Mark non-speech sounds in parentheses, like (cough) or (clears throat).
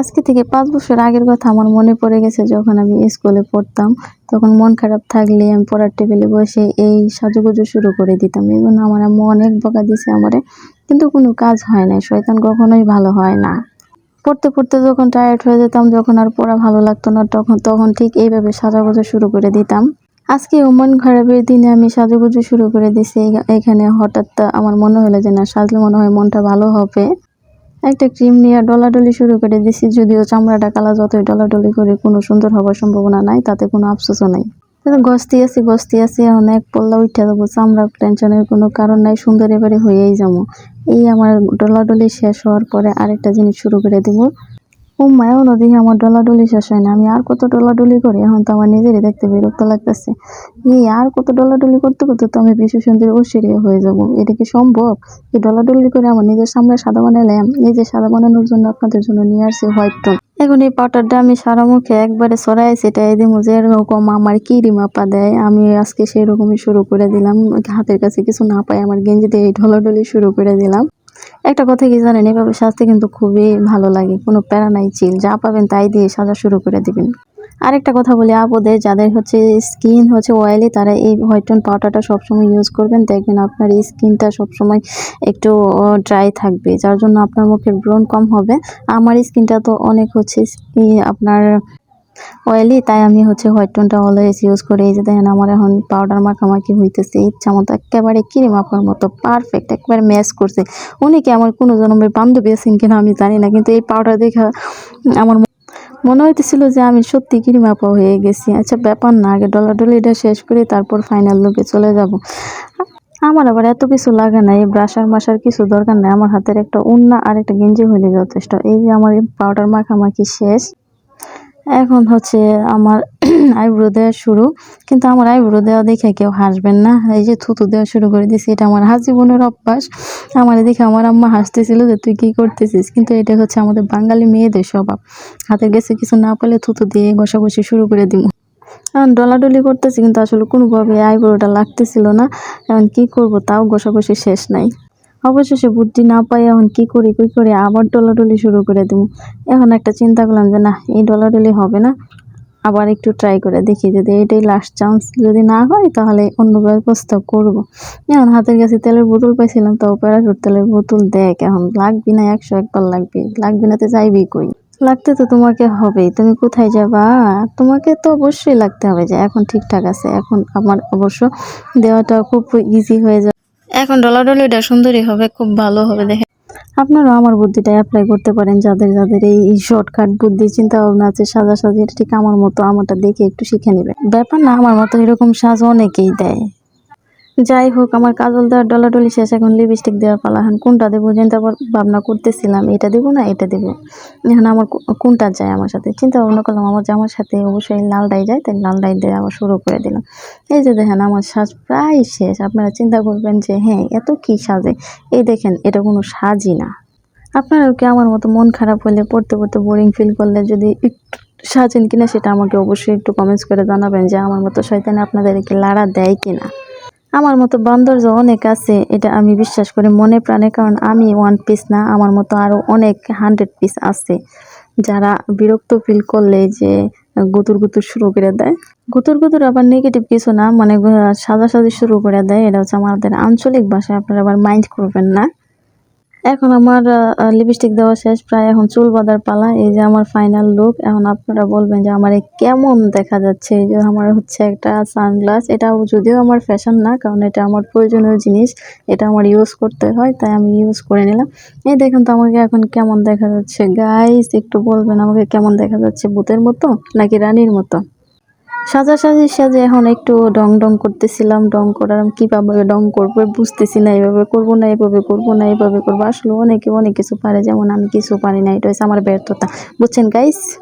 আজকে থেকে পাঁচ বছর আগের কথা আমার মনে পড়ে গেছে যখন আমি স্কুলে পড়তাম। তখন মন খারাপ থাকলে আমি পড়ার টেবিলে বসে এই সাজুগুজু শুরু করে দিতাম। এই জন্য আমার অনেক বকা দিছে আমারে। কিন্তু কোনো কাজ হয় না শয়তান কখনোই ভালো হয় না। পড়তে পড়তে যখন টায়ার্ড হয়ে যেতাম, যখন আর পড়া ভালো লাগতো না, তখন তখন ঠিক এইভাবে সাজাগুজু শুরু করে দিতাম। আজকে মন খারাপের দিনে আমি সাজুগুজু শুরু করে দিছি। এখানে হঠাৎ আমার মনে হলো যে না, সাজলে মনে হয় মনটা ভালো হবে। একটা ক্রিম নিয়ে ডলাডলি শুরু করে দিছি, যদিও চামড়াটা কালা, যতই ডলাডলি করে, কোনো সুন্দর হবার সম্ভাবনা নাই, তাতে কোনো আফসোসও নাই। গস্তি আছি গস্তি আছি অনেক পল্লা উঠে যাব, চামড়া টেনশনের কোনো কারণ নাই, সুন্দর এবারে হয়েই যাব। এই আমার ডলাডলি শেষ হওয়ার পরে আরেকটা জিনিস শুরু করে দিব। ও মায়াও নদী আমার ডলাডলি শেষ হয় না। আমি আর কত ডলাডলি করি? এখন তো আমার নিজেরই দেখতে বিরক্ত লাগতেছে। এই আর কত ডলাডলি করতে করতে তো আমি বিশ্ব সুন্দরী অশিরিয়া হয়ে যাব। এটা কি সম্ভব? এই ডলাডলি করে আমার নিজের সামনে সাদা বানালাম নিজে সাদা বানানোর জন্য আপনাদের জন্য নিয়ে আসছি হোয়াইট টোন। এখন এই পাউডারটা আমি সারা মুখে একবারে সরাই সেটাই দিব যে এরকম আমার কি রিমাপা দেয়। আমি আজকে সেই রকমই শুরু করে দিলাম। হাতের কাছে কিছু না পাই আমার গেঞ্জিতে এই ঢলাঢলি শুরু করে দিলাম। একটা কথা কি জানেন, এভাবে সাজতে কিন্তু খুবই ভালো লাগে। কোনো প্যারা নাই চিল যা পাবেন তাই দিয়ে সাজা শুরু করে দিবেন। আরেকটা কথা বলি আপদের যাদের হচ্ছে স্কিন হচ্ছে অয়েলি তারা এই হোয়াইট টোন পাউডারটা সবসময় ইউজ করবেন। দেখবেন আপনার স্কিনটা সবসময় একটু ড্রাই থাকবে। যার জন্য আপনার মুখের ব্রণ কম হবে। আমার স্কিনটা তো অনেক হচ্ছে আপনার অয়েলি তাই আমি হচ্ছে হোয়াইট টোনটা অলওয়েজ ইউজ করি। এই যে দেখেন, আমার এখন পাউডার মাখামাখি হইতেছে। ইচ্ছা মতো একেবারে ক্রিম আপনার মতো পারফেক্ট একবারে ম্যাচ করছে। উনি কি আমার কোনো জন্মের বান্ধবী আছেন কিনা আমি জানি না, কিন্তু এই পাউডার দেখা আমার মনে হইতেছিল যে আমি সত্যি ক্রিম আপা হয়ে গেছি। আচ্ছা ব্যাপার না, আগে ডলাডলিটা শেষ করে তারপর ফাইনাল লুকে চলে যাব। আমার আবার এত কিছু লাগে না এই ব্রাশার মাসার কিছু দরকার নাই। আমার হাতের একটা উন্না আর একটা গেঞ্জি হইলে যথেষ্ট। এই যে আমার পাউডার মাখামাখি শেষ। এখন হচ্ছে আমার (clears throat) আইব্রো দেওয়া শুরু, কিন্তু আমার আইব্রো দেওয়া দেখে কেউ হাসবেন না। এই যে থুতু দেওয়া শুরু করে দিয়েছি, এটা আমার হাসিবনের অভ্যাস। আমার দেখে আমার আম্মা হাসতেছিল যে, তুই কি করতেছিস? কিন্তু এটা হচ্ছে আমাদের বাঙালি মেয়েদের স্বভাব। হাতের কাছে কিছু না পেলে থুতু দিয়ে ঘষাঘষি শুরু করে দিব এখন ডলাডলি করতেছি, কিন্তু আসলে কোনোভাবে আইব্রোটা লাগতেছিল না। এখন কি করব, তাও ঘষাঘষি শেষ নাই। অবশেষে বুদ্ধি না পাই এখন কি করি, কই করে? আবার ডলাডলি শুরু করে দিব। এখন একটা চিন্তা করলাম যে, না, এই ডলাডলি হবে না। আবার একটু ট্রাই করে দেখি। যদি এটাই লাস্ট চান্স যদি না হয়, তাহলে অন্য ব্যবস্থা করব। এখন হাতের কাছে তেলের বোতল পাইছিলাম, তাও প্যারাশুট তেলের বোতল দেখ, এখন লাগবি না, একশো একবার লাগবে। লাগবি না তো যাইবি কই? লাগতে তো তোমাকে হবেই। তুমি কোথায় যাবা? তোমাকে তো অবশ্যই লাগতে হবে যে, এখন ঠিকঠাক আছে। এখন আমার অবশ্য দেওয়াটা খুব ইজি হয়ে যাবে। এখন ডলা ডলাডলিটা সুন্দরই হবে, খুব ভালো হবে দেখে। আপনারাও আমার বুদ্ধিটা অ্যাপ্লাই করতে পারেন, যাদের যাদের এই শর্টকাট বুদ্ধি চিন্তা ভাবনা আছে সাজা সাজি ঠিক আমার মতো, আমারটা দেখে একটু শিখে নেবে ব্যাপার না, আমার মতো এরকম সাজ অনেকেই দেয়। যাই হোক, আমার কাজল দেওয়ার ডলাডলি শেষ, এখন লিপস্টিক দেওয়ার পালা। এখন কোনটা দেবো চিন্তা ভাব- ভাবনা করতেছিলাম, এটা দেবো না, এটা দেবো। এখন আমার কোনটা যায় আমার সাথে? চিন্তা ভাবনা করলাম, আমার জামার সাথে অবশ্যই লালটাই যায়, তাই লাল লালটাই দিয়ে আবার শুরু করে দিলাম। এই যে দেখেন, আমার সাজ প্রায় শেষ। আপনারা চিন্তা করবেন যে হ্যাঁ এত কি সাজে? এই দেখেন, এটা কোনো সাজই না। আপনারাও কি আমার মতো মন খারাপ হলে, পড়তে পড়তে বোরিং ফিল করলে যদি একটু সাজেন কিনা, সেটা আমাকে অবশ্যই একটু কমেন্টস করে জানাবেন যে, আমার মতো শয়তানে আপনাদেরকে লাড়া দেয় কিনা। আমার মতো বান্দর যে অনেক আছে, এটা আমি বিশ্বাস করি মনে প্রাণে, কারণ আমি ওয়ান পিস না, আমার মতো আরও অনেক হান্ড্রেড পিস আছে। যারা বিরক্ত ফিল করলে যে গুতুর গুতুর শুরু করে দেয়। গুতুর গুতুর আবার নেগেটিভ কিছু না মানে সাজাসাজি শুরু করে দেয়, এটা হচ্ছে আমাদের আঞ্চলিক ভাষায় আপনারা আবার মাইন্ড করবেন না। এখন আমার লিপস্টিক দেওয়া শেষ। প্রায় এখন চুল বাঁধার পালা। এই যে আমার ফাইনাল লুক এখন আপনারা বলবেন যে আমার কেমন দেখা যাচ্ছে? এই যে আমার হচ্ছে একটা সানগ্লাস এটা যদিও আমার ফ্যাশন না, কারণ এটা আমার প্রয়োজনীয় জিনিস। এটা আমার ইউজ করতে হয়, তাই আমি ইউজ করে নিলাম। এই দেখুন তো আমাকে এখন কেমন দেখা যাচ্ছে। গাইস একটু বলবেন আমাকে কেমন দেখা যাচ্ছে? ভূতের মতো নাকি রানীর মতো? সাজাসাজি সাজে এখন একটু ডং ডং করতেছিলাম, ডং করার কীভাবে ডং করব বুঝতেছি না এইভাবে করব না এইভাবে করব না এইভাবে করব। আসলে অনেকে অনেক কিছু পারে, যেমন আমি কিছু পারি না, এটা হচ্ছে আমার ব্যর্থতা। বুঝছেন গাইস